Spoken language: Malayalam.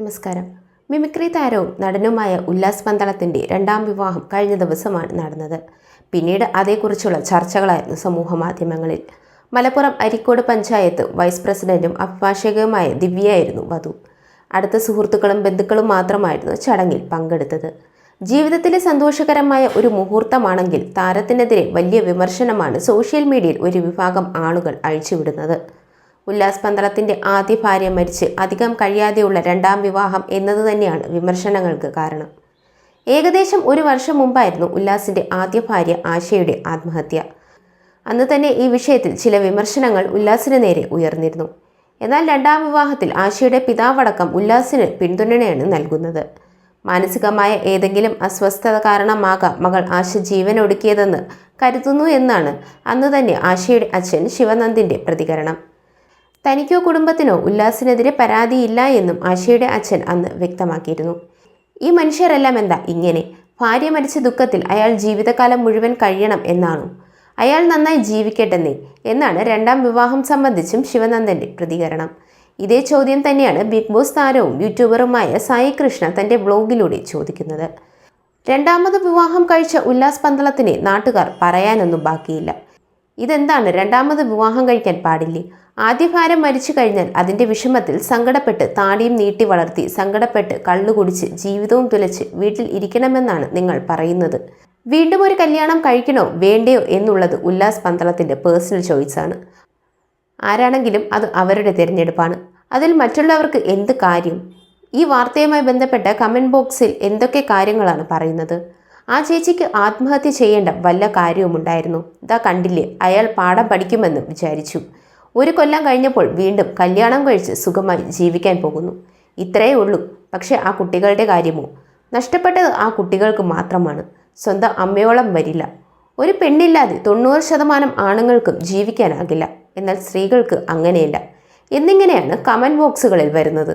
നമസ്കാരം. മിമിക്രി താരവും നടനുമായ ഉല്ലാസ് പന്തളത്തിന്റെ രണ്ടാം വിവാഹം കഴിഞ്ഞ ദിവസമാണ് നടന്നത്. പിന്നീട് അതേക്കുറിച്ചുള്ള ചർച്ചകളായിരുന്നു സമൂഹ മാധ്യമങ്ങളിൽ. മലപ്പുറം അരിക്കോട് പഞ്ചായത്ത് വൈസ് പ്രസിഡന്റും അഭിഭാഷകയുമായ ദിവ്യയായിരുന്നു വധു. അടുത്ത സുഹൃത്തുക്കളും ബന്ധുക്കളും മാത്രമായിരുന്നു ചടങ്ങിൽ പങ്കെടുത്തത്. ജീവിതത്തിലെ സന്തോഷകരമായ ഒരു മുഹൂർത്തമാണെങ്കിൽ താരത്തിനെതിരെ വലിയ വിമർശനമാണ് സോഷ്യൽ മീഡിയയിൽ ഒരു വിഭാഗം ആളുകൾ അഴിച്ചുവിടുന്നത്. ഉല്ലാസ് പന്തളത്തിന്റെ ആദ്യ ഭാര്യ മരിച്ച് അധികം കഴിയാതെയുള്ള രണ്ടാം വിവാഹം എന്നത് തന്നെയാണ് വിമർശനങ്ങൾക്ക് കാരണം. ഏകദേശം ഒരു വർഷം മുമ്പായിരുന്നു ഉല്ലാസിന്റെ ആദ്യ ഭാര്യ ആശയുടെ ആത്മഹത്യ. അന്ന് തന്നെ ഈ വിഷയത്തിൽ ചില വിമർശനങ്ങൾ ഉല്ലാസിന് നേരെ ഉയർന്നിരുന്നു. എന്നാൽ രണ്ടാം വിവാഹത്തിൽ ആശയുടെ പിതാവടക്കം ഉല്ലാസിന് പിന്തുണയാണ് നൽകുന്നത്. മാനസികമായ ഏതെങ്കിലും അസ്വസ്ഥത കാരണമാകാം മകൾ ആശ ജീവനൊടുക്കിയതെന്ന് കരുതുന്നു എന്നാണ് അന്ന് തന്നെ ആശയുടെ അച്ഛൻ ശിവനന്ദിന്റെ പ്രതികരണം. തനിക്കോ കുടുംബത്തിനോ ഉല്ലാസിനെതിരെ പരാതിയില്ല എന്നും ആശയുടെ അച്ഛൻ അന്ന് വ്യക്തമാക്കിയിരുന്നു. ഈ മനുഷ്യരെല്ലാം എന്താ ഇങ്ങനെ? ഭാര്യ മരിച്ച ദുഃഖത്തിൽ അയാൾ ജീവിതകാലം മുഴുവൻ കഴിയണം എന്നാണോ? അയാൾ നന്നായി ജീവിക്കട്ടെന്നേ എന്നാണ് രണ്ടാം വിവാഹം സംബന്ധിച്ചും ശിവനന്ദന്റെ പ്രതികരണം. ഇതേ ചോദ്യം തന്നെയാണ് ബിഗ് ബോസ് താരവും യൂട്യൂബറുമായ സായി കൃഷ്ണ തന്റെ ബ്ലോഗിലൂടെ ചോദിക്കുന്നത്. രണ്ടാമത് വിവാഹം കഴിച്ച ഉല്ലാസ് പന്തളത്തിനെ നാട്ടുകാർ പറയാനൊന്നും ബാക്കിയില്ല. ഇതെന്താണ്? രണ്ടാമത് വിവാഹം കഴിക്കാൻ പാടില്ലേ? ആദ്യ ഭാരം മരിച്ചു കഴിഞ്ഞാൽ അതിന്റെ വിഷമത്തിൽ സങ്കടപ്പെട്ട് താടിയും നീട്ടി വളർത്തി സങ്കടപ്പെട്ട് കള്ളു കുടിച്ച് ജീവിതവും തുലച്ച് വീട്ടിൽ ഇരിക്കണമെന്നാണ് നിങ്ങൾ പറയുന്നത്. വീണ്ടും ഒരു കല്യാണം കഴിക്കണോ? വേണ്ടയോ? എന്നുള്ളത് ഉല്ലാസ് പന്തളത്തിന്റെ പേഴ്സണൽ ചോയ്സാണ്. ആരാണെങ്കിലും അത് അവരുടെ തിരഞ്ഞെടുപ്പാണ്. അതിൽ മറ്റുള്ളവർക്ക് എന്ത് കാര്യം? ഈ വാർത്തയുമായി ബന്ധപ്പെട്ട കമന്റ് ബോക്സിൽ എന്തൊക്കെ കാര്യങ്ങളാണ് പറയുന്നത്? ആ ചേച്ചിക്ക് ആത്മഹത്യ ചെയ്യേണ്ട വല്ല കാര്യവുമുണ്ടായിരുന്നു. ഇതാ കണ്ടില്ലേ അയാൾ പാഠം പഠിക്കുമെന്ന് വിചാരിച്ചു. ഒരു കൊല്ലം കഴിഞ്ഞപ്പോൾ വീണ്ടും കല്യാണം കഴിച്ച് സുഖമായി ജീവിക്കാൻ പോകുന്നു. ഇത്രയേ ഉള്ളൂ. പക്ഷേ ആ കുട്ടികളുടെ കാര്യമോ? നഷ്ടപ്പെട്ടത് ആ കുട്ടികൾക്ക് മാത്രമാണ്. സ്വന്തം അമ്മയോളം വരില്ല. ഒരു പെണ്ണില്ലാതെ തൊണ്ണൂറ് ശതമാനം ആണുങ്ങൾക്കും ജീവിക്കാനാകില്ല. എന്നാൽ സ്ത്രീകൾക്ക് അങ്ങനെയല്ല. എന്നിങ്ങനെയാണ് കമന്റ് ബോക്സുകളിൽ വരുന്നത്.